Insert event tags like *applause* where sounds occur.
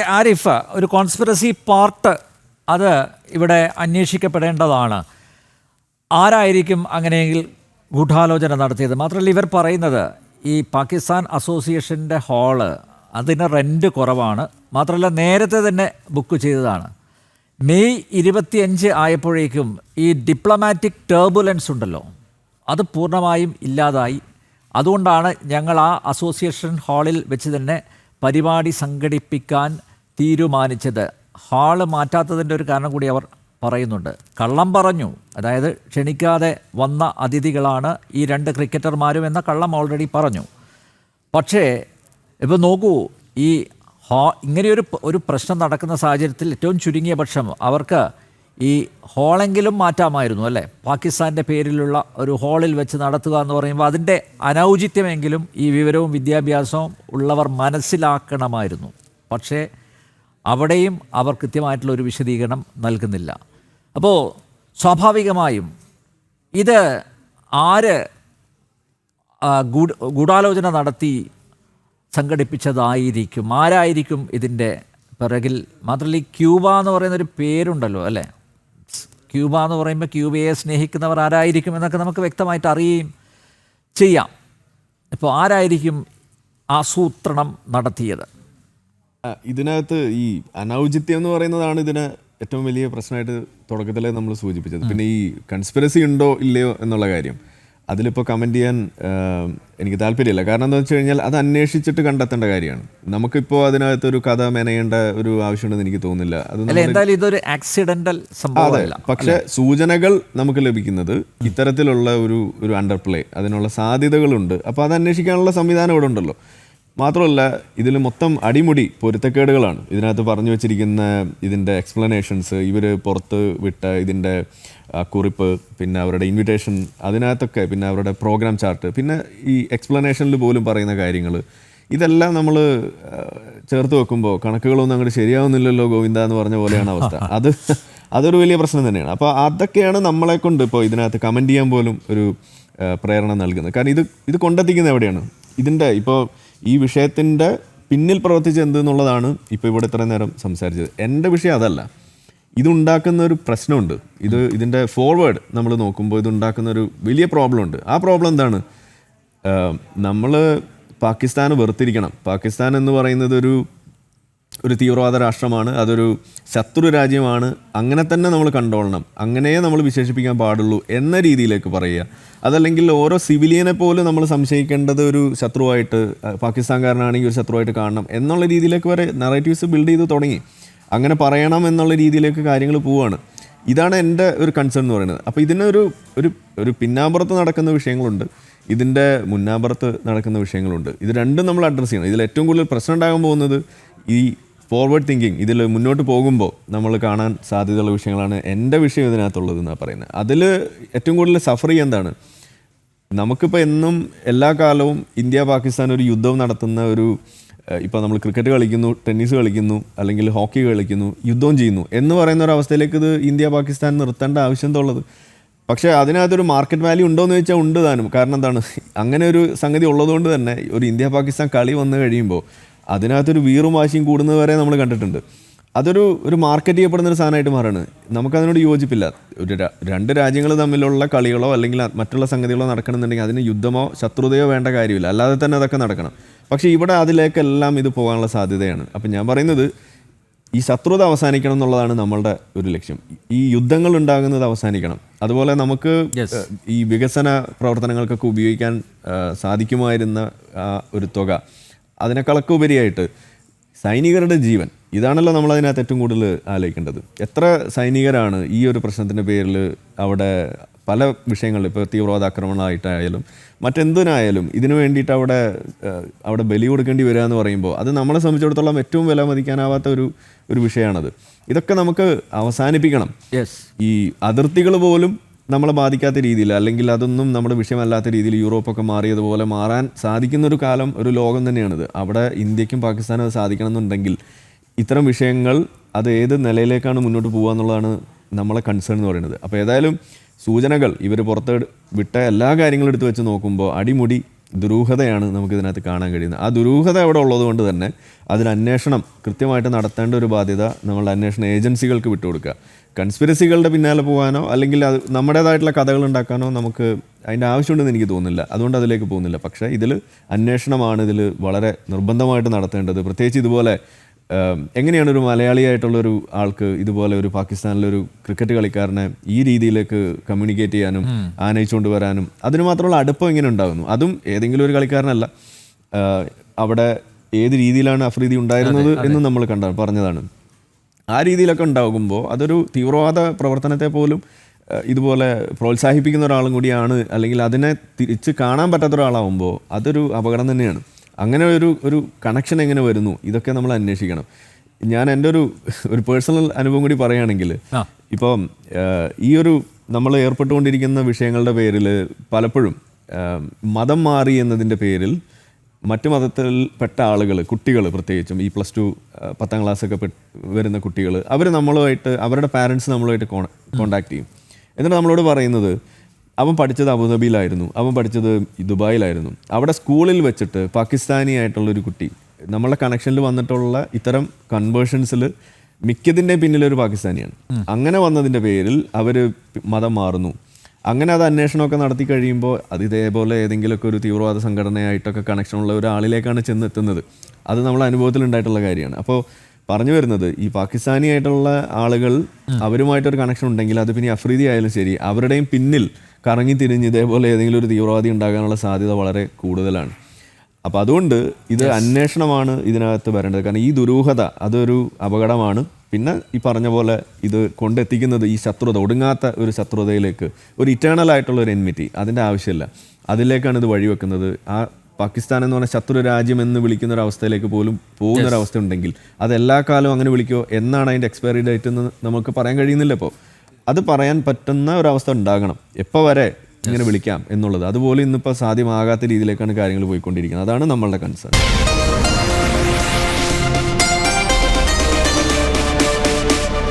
ആരിഫ് ഒരു conspiracy part അത് ഇവിടെ അന്വേഷിക്കപ്പെടേണ്ടതാണ്. ആരായിരിക്കും അങ്ങനെയെങ്കിൽ ഗൂഢാലോചന നടത്തിയത്? മാത്രമല്ല ഇവർ പറയുന്നത് ഈ പാകിസ്ഥാൻ അസോസിയേഷന്റെ ഹാൾ അതിന് റെന്റ് കുറവാണ്. മാത്രമല്ല നേരത്തെ തന്നെ ബുക്ക് ചെയ്തതാണ്. മെയ് ഇരുപത്തിയഞ്ച് ആയപ്പോഴേക്കും ഈ ഡിപ്ലോമാറ്റിക് ടേർബുലൻസ് ഉണ്ടല്ലോ അത് പൂർണമായും ഇല്ലാതായി. അതുകൊണ്ടാണ് ഞങ്ങൾ ആ അസോസിയേഷൻ ഹാളിൽ വെച്ച് തന്നെ പരിപാടി സംഘടിപ്പിക്കാൻ തീരുമാനിച്ചത്. ഹാൾ മാറ്റാത്തതിന്റെ ഒരു കാരണം കൂടി അവർ പറയുന്നുണ്ട്. കള്ളം പറഞ്ഞു. അതായത് ക്ഷണിക്കാതെ വന്ന അതിഥികളാണ് ഈ രണ്ട് ക്രിക്കറ്റർമാരും എന്ന കള്ളം ഓൾറെഡി പറഞ്ഞു. പക്ഷേ ഇപ്പോൾ നോക്കൂ ഈ ഹാ ഇങ്ങനെയൊരു ഒരു പ്രശ്നം നടക്കുന്ന സാഹചര്യത്തിൽ ഏറ്റവും ചുരുങ്ങിയ പക്ഷം അവർക്ക് ഈ ഹോളെങ്കിലും മാറ്റാമായിരുന്നു അല്ലേ? പാകിസ്ഥാന്റെ പേരിലുള്ള ഒരു ഹോളിൽ വെച്ച് നടത്തുക എന്ന് പറയുമ്പോൾ അതിന്റെ അനൗചിത്യമെങ്കിലും ഈ വിവരവും വിദ്യാഭ്യാസവും ഉള്ളവർ മനസ്സിലാക്കണമായിരുന്നു. പക്ഷേ അവിടെയും അവർ കൃത്യമായിട്ടുള്ള ഒരു വിശദീകരണം നൽകുന്നില്ല. അപ്പോൾ സ്വാഭാവികമായും ഇത് ആര് ഗൂഢാലോചന നടത്തി സംഘടിപ്പിച്ചതായിരിക്കും. ആരായിരിക്കും ഇതിന്റെ പിറകിൽ? മാത്രമല്ല ഈ ക്യൂബ എന്ന് പറയുന്ന ഒരു പേരുണ്ടല്ലോ അല്ലേ? ക്യൂബ എന്ന് പറയുമ്പോൾ ക്യൂബയെ സ്നേഹിക്കുന്നവർ ആരായിരിക്കും എന്നൊക്കെ നമുക്ക് വ്യക്തമായിട്ട് അറിയുകയും ചെയ്യാം. ഇപ്പോൾ ആരായിരിക്കും ആസൂത്രണം നടത്തിയത്? ഇതിനകത്ത് ഈ അനൗചിത്യം എന്ന് പറയുന്നതാണ് ഇതിന് ഏറ്റവും വലിയ പ്രശ്നമായിട്ട് തുടക്കത്തിലേ നമ്മൾ സൂചിപ്പിച്ചത്. പിന്നെ ഈ കൺസ്പിറസി ഉണ്ടോ ഇല്ലയോ എന്നുള്ള കാര്യം. അതിലിപ്പോൾ കമന്റ് ചെയ്യാൻ എനിക്ക് താല്പര്യമില്ല. കാരണം എന്താ വെച്ച് കഴിഞ്ഞാൽ അത് അന്വേഷിച്ചിട്ട് കണ്ടെത്തേണ്ട കാര്യമാണ്. നമുക്കിപ്പോൾ അതിനകത്ത് ഒരു കഥ മെനയേണ്ട ഒരു ആവശ്യമുണ്ടെന്ന് എനിക്ക് തോന്നുന്നില്ല. അത് എന്തായാലും ഇതൊരു ആക്സിഡന്റൽ സംഭവമല്ല. പക്ഷെ സൂചനകൾ നമുക്ക് ലഭിക്കുന്നത് ഇത്തരത്തിലുള്ള ഒരു ഒരു അണ്ടർപ്ലേ അതിനുള്ള സാധ്യതകളുണ്ട്. അപ്പോൾ അത് അന്വേഷിക്കാനുള്ള സംവിധാനം ഇവിടെ ഉണ്ടല്ലോ. മാത്രമല്ല ഇതിൽ മൊത്തം അടിമുടി പൊരുത്തക്കേടുകളാണ്. ഇതിനകത്ത് പറഞ്ഞു വെച്ചിരിക്കുന്ന ഇതിന്റെ എക്സ്പ്ലനേഷൻസ് ഇവർ പുറത്ത് വിട്ട ഇതിന്റെ കുറിപ്പ് പിന്നെ അവരുടെ ഇൻവിറ്റേഷൻ അതിനകത്തൊക്കെ പിന്നെ അവരുടെ പ്രോഗ്രാം ചാർട്ട് പിന്നെ ഈ എക്സ്പ്ലനേഷനിൽ പോലും പറയുന്ന കാര്യങ്ങൾ. ഇതെല്ലാം നമ്മൾ ചേർത്ത് വെക്കുമ്പോൾ കണക്കുകളൊന്നും അങ്ങോട്ട് ശരിയാവുന്നില്ലല്ലോ ഗോവിന്ദ എന്ന് പറഞ്ഞ പോലെയാണ് അവസ്ഥ. *laughs* അത് അതൊരു വലിയ പ്രശ്നം തന്നെയാണ്. അപ്പോൾ അതൊക്കെയാണ് നമ്മളെ കൊണ്ട് ഇപ്പോൾ ഇതിനകത്ത് കമന്റ് ചെയ്യാൻ പോലും ഒരു പ്രേരണ നൽകുന്നത്. കാരണം ഇത് ഇത് കൊണ്ടെത്തിക്കുന്നത് എവിടെയാണ്? ഇതിന്റെ ഇപ്പോൾ ഈ വിഷയത്തിന്റെ പിന്നിൽ പ്രവർത്തിച്ചത് എന്തെന്നുള്ളതാണ് ഇപ്പോൾ ഇവിടെ ഇത്രയും നേരം സംസാരിച്ചത്. എന്റെ വിഷയം അതല്ല. ഇതുണ്ടാക്കുന്ന ഒരു പ്രശ്നമുണ്ട്. ഇത് ഇതിന്റെ ഫോർവേഡ് നമ്മൾ നോക്കുമ്പോൾ ഇതുണ്ടാക്കുന്ന ഒരു വലിയ പ്രോബ്ലം ഉണ്ട്. ആ പ്രോബ്ലം എന്താണ്? നമ്മൾ പാകിസ്ഥാന് വെറുത്തിരിക്കണം. പാകിസ്ഥാൻ എന്ന് പറയുന്നത് ഒരു ഒരു തീവ്രവാദ രാഷ്ട്രമാണ് അതൊരു ശത്രു രാജ്യമാണ് അങ്ങനെ തന്നെ നമ്മൾ കണ്ടോളണം അങ്ങനെയേ നമ്മൾ വിശേഷിപ്പിക്കാൻ പാടുള്ളൂ എന്ന രീതിയിലേക്ക് പറയുക. അതല്ലെങ്കിൽ ഓരോ സിവിലിയനെ പോലും നമ്മൾ സംശയിക്കേണ്ടത് ഒരു ശത്രുവായിട്ട് പാകിസ്ഥാൻകാരനാണെങ്കിൽ ഒരു ശത്രുവായിട്ട് കാണണം എന്നുള്ള രീതിയിലേക്ക് വരെ നറേറ്റീവ്സ് ബിൽഡ് ചെയ്ത് തുടങ്ങി. അങ്ങനെ പറയണം എന്നുള്ള രീതിയിലേക്ക് കാര്യങ്ങൾ പോവുകയാണ്. ഇതാണ് എന്റെ ഒരു കൺസേൺ എന്ന് പറയുന്നത്. അപ്പോൾ ഇതിനൊരു ഒരു ഒരു പിന്നാമ്പുറത്ത് നടക്കുന്ന വിഷയങ്ങളുണ്ട്. ഇതിന്റെ മുന്നാമ്പുറത്ത് നടക്കുന്ന വിഷയങ്ങളുണ്ട്. ഇത് രണ്ടും നമ്മൾ അഡ്രസ്സ് ചെയ്യണം. ഇതിൽ ഏറ്റവും കൂടുതൽ പ്രശ്നം ഉണ്ടാകാൻ പോകുന്നത് ഈ ഫോർവേഡ് തിങ്കിങ് ഇതിൽ മുന്നോട്ട് പോകുമ്പോൾ നമ്മൾ കാണാൻ സാധ്യതയുള്ള വിഷയങ്ങളാണ് എന്റെ വിഷയം ഇതിനകത്തുള്ളത് എന്നാണ് പറയുന്നത് അതിൽ ഏറ്റവും കൂടുതൽ സഫർ ചെയ്യുക എന്താണ്? നമുക്കിപ്പോൾ എന്നും എല്ലാ കാലവും ഇന്ത്യ പാകിസ്ഥാൻ ഒരു യുദ്ധം നടത്തുന്ന ഒരു ഇപ്പോൾ നമ്മൾ ക്രിക്കറ്റ് കളിക്കുന്നു ടെന്നീസ് കളിക്കുന്നു അല്ലെങ്കിൽ ഹോക്കി കളിക്കുന്നു യുദ്ധം ചെയ്യുന്നു എന്ന് പറയുന്ന ഒരു അവസ്ഥയിലേക്ക് ഇത് ഇന്ത്യ പാകിസ്ഥാൻ നിർത്തേണ്ട ആവശ്യം എന്താ പക്ഷേ അതിനകത്തൊരു മാർക്കറ്റ് വാല്യൂ ഉണ്ടോ എന്ന് ചോദിച്ചാൽ ഉണ്ട് താനും. കാരണം എന്താണ്? അങ്ങനെ ഒരു സംഗതി ഉള്ളതുകൊണ്ട് തന്നെ ഒരു ഇന്ത്യ പാകിസ്ഥാൻ കളി വന്നു കഴിയുമ്പോൾ അതിനകത്തൊരു വീറും വാശിയും കൂടുന്നത് വരെ നമ്മൾ കണ്ടിട്ടുണ്ട്. അതൊരു ഒരു മാർക്കറ്റ് ചെയ്യപ്പെടുന്ന ഒരു സാധനമായിട്ട് മാറാണ് നമുക്കതിനോട് യോജിപ്പില്ല. ഒരു രണ്ട് രാജ്യങ്ങൾ തമ്മിലുള്ള കളികളോ അല്ലെങ്കിൽ മറ്റുള്ള സംഗതികളോ നടക്കണമെന്നുണ്ടെങ്കിൽ അതിന് യുദ്ധമോ ശത്രുതയോ വേണ്ട കാര്യമില്ല. അല്ലാതെ തന്നെ അതൊക്കെ നടക്കണം. പക്ഷേ ഇവിടെ അതിലേക്കെല്ലാം ഇത് പോകാനുള്ള സാധ്യതയാണ്. അപ്പം ഞാൻ പറയുന്നത് ഈ ശത്രുത അവസാനിക്കണം എന്നുള്ളതാണ് നമ്മളുടെ ഒരു ലക്ഷ്യം. ഈ യുദ്ധങ്ങൾ ഉണ്ടാകുന്നത് അവസാനിക്കണം. അതുപോലെ നമുക്ക് ഈ വികസന പ്രവർത്തനങ്ങൾക്കൊക്കെ ഉപയോഗിക്കാൻ സാധിക്കുമായിരുന്ന ഒരു തുക. അതിനേക്കാളൊക്കെ ഉപരിയായിട്ട് സൈനികരുടെ ജീവൻ. ഇതാണല്ലോ നമ്മൾ അതിനകത്ത് ഏറ്റവും കൂടുതൽ ആലോചിക്കേണ്ടത്. എത്ര സൈനികരാണ് ഈ ഒരു പ്രശ്നത്തിന്റെ പേരിൽ അവിടെ പല വിഷയങ്ങളിൽ ഇപ്പോൾ തീവ്രവാദ ആക്രമണമായിട്ടായാലും മറ്റെന്തിനായാലും ഇതിനു വേണ്ടിയിട്ട് അവിടെ അവിടെ ബലി കൊടുക്കേണ്ടി വരിക എന്ന് പറയുമ്പോൾ അത് നമ്മളെ സംബന്ധിച്ചിടത്തോളം ഏറ്റവും വില മതിക്കാനാവാത്ത ഒരു ഒരു വിഷയമാണത്. ഇതൊക്കെ നമുക്ക് അവസാനിപ്പിക്കണം. യെസ് ഈ അതിർത്തികൾ പോലും നമ്മളെ ബാധിക്കാത്ത രീതിയിൽ അല്ലെങ്കിൽ അതൊന്നും നമ്മുടെ വിഷയമല്ലാത്ത രീതിയിൽ യൂറോപ്പൊക്കെ മാറിയതുപോലെ മാറാൻ സാധിക്കുന്ന ഒരു കാലം ഒരു ലോകം തന്നെയാണിത്. അവിടെ ഇന്ത്യക്കും പാകിസ്ഥാനും അത് സാധിക്കണമെന്നുണ്ടെങ്കിൽ ഇത്തരം വിഷയങ്ങൾ അത് ഏത് നിലയിലേക്കാണ് മുന്നോട്ട് പോകുക എന്നുള്ളതാണ് നമ്മളെ കൺസേൺ എന്ന് പറയുന്നത്. അപ്പോൾ ഏതായാലും സൂചനകൾ ഇവർ പുറത്ത് വിട്ട എല്ലാ കാര്യങ്ങളും എടുത്ത് വെച്ച് നോക്കുമ്പോൾ അടിമുടി ദുരൂഹതയാണ് നമുക്കിതിനകത്ത് കാണാൻ കഴിയുന്നത്. ആ ദുരൂഹത അവിടെ ഉള്ളത് കൊണ്ട് തന്നെ അതിന് അന്വേഷണം കൃത്യമായിട്ട് നടത്തേണ്ട ഒരു ബാധ്യത നമ്മളുടെ അന്വേഷണ ഏജൻസികൾക്ക് വിട്ടുകൊടുക്കുക. കൺസ്പിരസികളുടെ പിന്നാലെ പോകാനോ അല്ലെങ്കിൽ അത് നമ്മുടേതായിട്ടുള്ള കഥകൾ ഉണ്ടാക്കാനോ നമുക്ക് അതിന്റെ ആവശ്യമുണ്ടെന്ന് എനിക്ക് തോന്നുന്നില്ല. അതുകൊണ്ട് അതിലേക്ക് പോകുന്നില്ല. പക്ഷേ ഇതിൽ അന്വേഷണമാണ് ഇതിൽ വളരെ നിർബന്ധമായിട്ട് നടത്തേണ്ടത്. പ്രത്യേകിച്ച് ഇതുപോലെ എങ്ങനെയാണ് ഒരു മലയാളിയായിട്ടുള്ള ഒരു ആൾക്ക് ഇതുപോലെ ഒരു പാകിസ്ഥാനിലെ ഒരു ക്രിക്കറ്റ് കളിക്കാരനെ ഈ രീതിയിലേക്ക് കമ്മ്യൂണിക്കേറ്റ് ചെയ്യാനും ആനയിച്ചുകൊണ്ട് വരാനും അതിന് മാത്രമുള്ള അടുപ്പം എങ്ങനെ ഉണ്ടാകുന്നു? അതും ഏതെങ്കിലും ഒരു കളിക്കാരനല്ല. അവിടെ ഏത് രീതിയിലാണ് അഫ്രീദി ഉണ്ടായിരുന്നത് എന്ന് നമ്മൾ കണ്ട പറഞ്ഞതാണ്. ആ രീതിയിലൊക്കെ ഉണ്ടാകുമ്പോൾ അതൊരു തീവ്രവാദ പ്രവർത്തനത്തെ പോലും ഇതുപോലെ പ്രോത്സാഹിപ്പിക്കുന്ന ഒരാളും കൂടിയാണ് അല്ലെങ്കിൽ അതിനെ തിരിച്ച് കാണാൻ പറ്റാത്ത ഒരാളാവുമ്പോൾ അതൊരു അപകടം തന്നെയാണ്. അങ്ങനെ ഒരു ഒരു കണക്ഷൻ എങ്ങനെ വരുന്നു? ഇതൊക്കെ നമ്മൾ അന്വേഷിക്കണം. ഞാൻ എന്റെ ഒരു ഒരു പേഴ്സണൽ അനുഭവം കൂടി പറയുകയാണെങ്കിൽ. ഇപ്പം ഈ ഒരു നമ്മൾ ഏർപ്പെട്ടുകൊണ്ടിരിക്കുന്ന വിഷയങ്ങളുടെ പേരിൽ പലപ്പോഴും മതം മാറി എന്നതിന്റെ പേരിൽ മറ്റു മതത്തിൽപ്പെട്ട ആളുകൾ കുട്ടികൾ പ്രത്യേകിച്ചും ഈ പ്ലസ് ടു പത്താം ക്ലാസ്സൊക്കെ ഒക്കെ വരുന്ന കുട്ടികൾ അവർ നമ്മളുമായിട്ട് അവരുടെ പാരൻസ് നമ്മളുമായിട്ട് കോണ്ടാക്ട് ചെയ്യും. എന്നിട്ട് നമ്മളോട് പറയുന്നത് അവൻ പഠിച്ചത് അബുദാബിയിലായിരുന്നു. അവൻ പഠിച്ചത് ദുബായിലായിരുന്നു. അവിടെ സ്കൂളിൽ വെച്ചിട്ട് പാകിസ്ഥാനി ആയിട്ടുള്ളൊരു കുട്ടി നമ്മളെ കണക്ഷനിൽ വന്നിട്ടുള്ള ഇത്തരം കൺവേർഷൻസിൽ മിക്കതിന്റെ പിന്നിലൊരു പാകിസ്ഥാനിയാണ്. അങ്ങനെ വന്നതിന്റെ പേരിൽ അവർ മതം മാറുന്നു. അങ്ങനെ അത് അന്വേഷണമൊക്കെ നടത്തി കഴിയുമ്പോൾ അത് ഇതേപോലെ ഏതെങ്കിലുമൊക്കെ ഒരു തീവ്രവാദ സംഘടനയായിട്ടൊക്കെ കണക്ഷനുള്ള ഒരാളിലേക്കാണ് ചെന്നെത്തുന്നത്. അത് നമ്മൾ അനുഭവത്തിൽ ഉണ്ടായിട്ടുള്ള കാര്യമാണ്. അപ്പോൾ പറഞ്ഞു വരുന്നത് ഈ പാകിസ്ഥാനി ആയിട്ടുള്ള ആളുകൾ അവരുമായിട്ടൊരു കണക്ഷൻ ഉണ്ടെങ്കിൽ അത് പിന്നെ അഫ്രീദി ആയാലും ശരി അവരുടെയും പിന്നിൽ കറങ്ങി തിരിഞ്ഞ് ഇതേപോലെ ഏതെങ്കിലും ഒരു തീവ്രവാദി ഉണ്ടാകാനുള്ള സാധ്യത വളരെ കൂടുതലാണ്. അപ്പോൾ അതുകൊണ്ട് ഇത് അന്വേഷണമാണ് ഇതിനകത്ത് വരേണ്ടത്. കാരണം ഈ ദുരൂഹത അതൊരു അപകടമാണ്. പിന്നെ ഈ പറഞ്ഞ പോലെ ഇത് കൊണ്ടെത്തിക്കുന്നത് ഈ ശത്രുത ഒടുങ്ങാത്ത ഒരു ശത്രുതയിലേക്ക് ഒരു ഇറ്റേണൽ ആയിട്ടുള്ള ഒരു എൻമിറ്റി അതിന്റെ ആവശ്യമില്ല. അതിലേക്കാണ് ഇത് വഴിവെക്കുന്നത്. ആ പാകിസ്ഥാൻ എന്ന് പറഞ്ഞ ശത്രു രാജ്യം എന്ന് വിളിക്കുന്ന ഒരു അവസ്ഥയിലേക്ക് പോലും പോകുന്ന ഒരു അവസ്ഥ ഉണ്ടെങ്കിൽ അത് എല്ലാ കാലവും അങ്ങനെ വിളിക്കുമോ എന്നാണ് അതിന്റെ എക്സ്പയറി ഡേറ്റ് എന്ന് നമുക്ക് പറയാൻ കഴിയുന്നില്ല ഇപ്പോൾ. അത് പറയാൻ പറ്റുന്ന ഒരവസ്ഥ ഉണ്ടാകണം. എപ്പോൾ വരെ ഇങ്ങനെ വിളിക്കാം എന്നുള്ളത്. അതുപോലെ ഇന്നിപ്പോൾ സാധ്യമാകാത്ത രീതിയിലേക്കാണ് കാര്യങ്ങൾ പോയിക്കൊണ്ടിരിക്കുന്നത്. അതാണ് നമ്മളുടെ കൺസേൺ